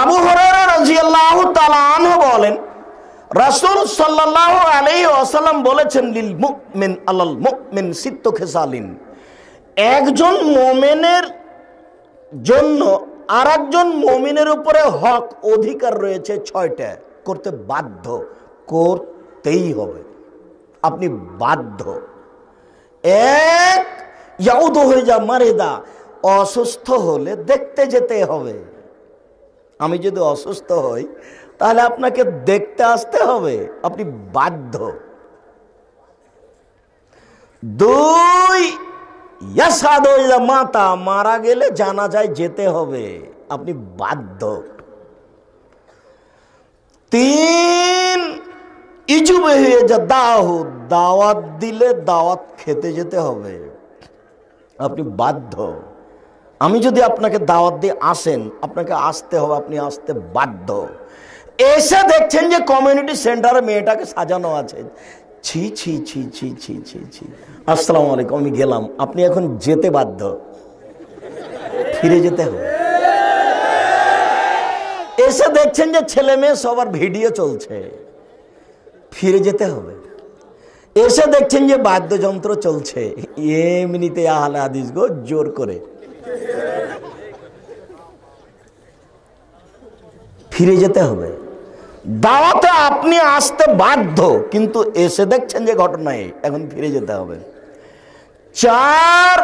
আবু হরারা তালান বলেন, রাসূল সাল্লাল্লাহু আলাইহি ওয়াসাল্লাম বলেছেন, লিল মুমিন আলাল মুমিন সিত্ত খেসালিন। একজন মোমেনের জন্য আর একজন মমিনের উপরে হক অধিকার রয়েছে ছয়টা। করতে বাধ্য, করতেই হবে। আপনি বাধ্য। এক, ইয়াউদ হয়ে যা মারেদা অসুস্থ হলে দেখতে যেতে হবে। আমি যদি অসুস্থ হই, তাহলে আপনাকে দেখতে আসতে হবে। আপনি বাধ্য। দুই ইয়াসাদ মাতা মারা গেলে জানা যায় যেতে হবে। আপনি বাধ্য। তিন, ইজুবে হয়ে যা দাহ, দাওয়াত দিলে দাওয়াত খেতে যেতে হবে। আপনি বাধ্য। আমি যদি আপনাকে দাওয়াত দিয়ে আসেন, আপনাকে আসতে হবে, আপনি আসতে বাধ্য। এসে দেখছেন যে কমিউনিটি সেন্টারে মেয়েটাকে সাজানো আছে। ছি ছি ছি ছি ছি ছি ছি। আসসালামু আলাইকুম, আমি গেলাম। আপনি এখন যেতে বাধ্য। ফিরে যেতে হবে। এসে দেখছেন যে ছেলে মেয়ে সবার ভিডিও চলছে। ফিরে যেতে হবে। এসে দেখছেন যে বাদ্যযন্ত্র চলছে। এমনিতে আহলে আদিস গো, জোর করে। ফিরে যেতে হবে। দাওয়াতে আপনি আসতে বাধ্য, কিন্তু এসে দেখছেন যে ঘটনায় এখন ফিরে যেতে হবে। চার,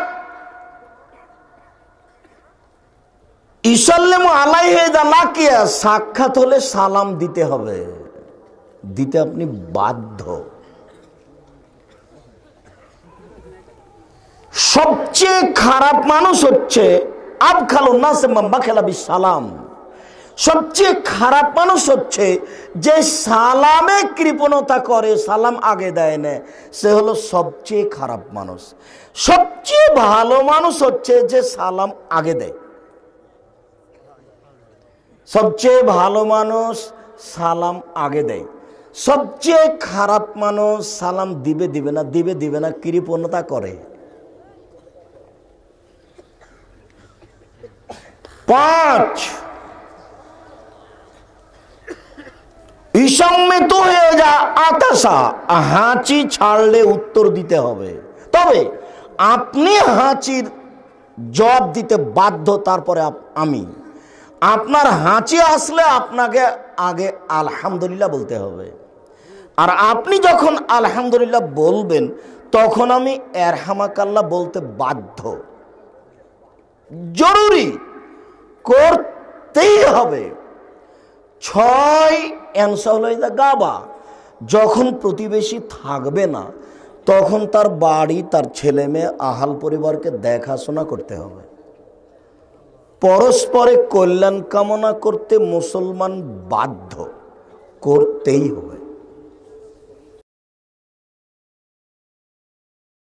ইসাল্লাম আলাইহে দালাকিয়া সাক্ষাৎ হলে সালাম দিতে হবে। দিতে আপনি বাধ্য। সবচেয়ে খারাপ মানুষ হচ্ছে আব খালো না সে মাম্বা খেলাবি সালাম। সবচেয়ে খারাপ মানুষ হচ্ছে যে সালামে কৃপণতা করে, সালাম আগে দেয় না। সে হলো সবচেয়ে খারাপ মানুষ। সবচেয়ে ভালো মানুষ হচ্ছে যে সালাম আগে দেয়। সবচেয়ে ভালো মানুষ সালাম আগে দেয়। সবচেয়ে খারাপ মানুষ সালাম দিবে দিবে না, দিবে দিবে না, কৃপণতা করে। পাঁচ ইসম্মিত হয়ে যা আতাসা হাঁচি ছাড়লে উত্তর দিতে হবে। তবে আপনি হাঁচির জবাব দিতে বাধ্য, তারপরে আমি। আপনার হাঁচি আসলে আপনাকে আগে আলহামদুলিল্লাহ বলতে হবে। আর আপনি যখন আলহামদুলিল্লাহ বলবেন, তখন আমি এরহামাকাল্লা বলতে বাধ্য। জরুরি করতেই হবে। ছয় অ্যান্সার হলো গাবা। যখন প্রতিবেশী থাকবে না, তখন তার বাড়ি, তার ছেলে মেয়ে আহাল পরিবারকে দেখাশোনা করতে হবে। পরস্পরে কল্যাণ কামনা করতে মুসলমান বাধ্য করতেই হবে।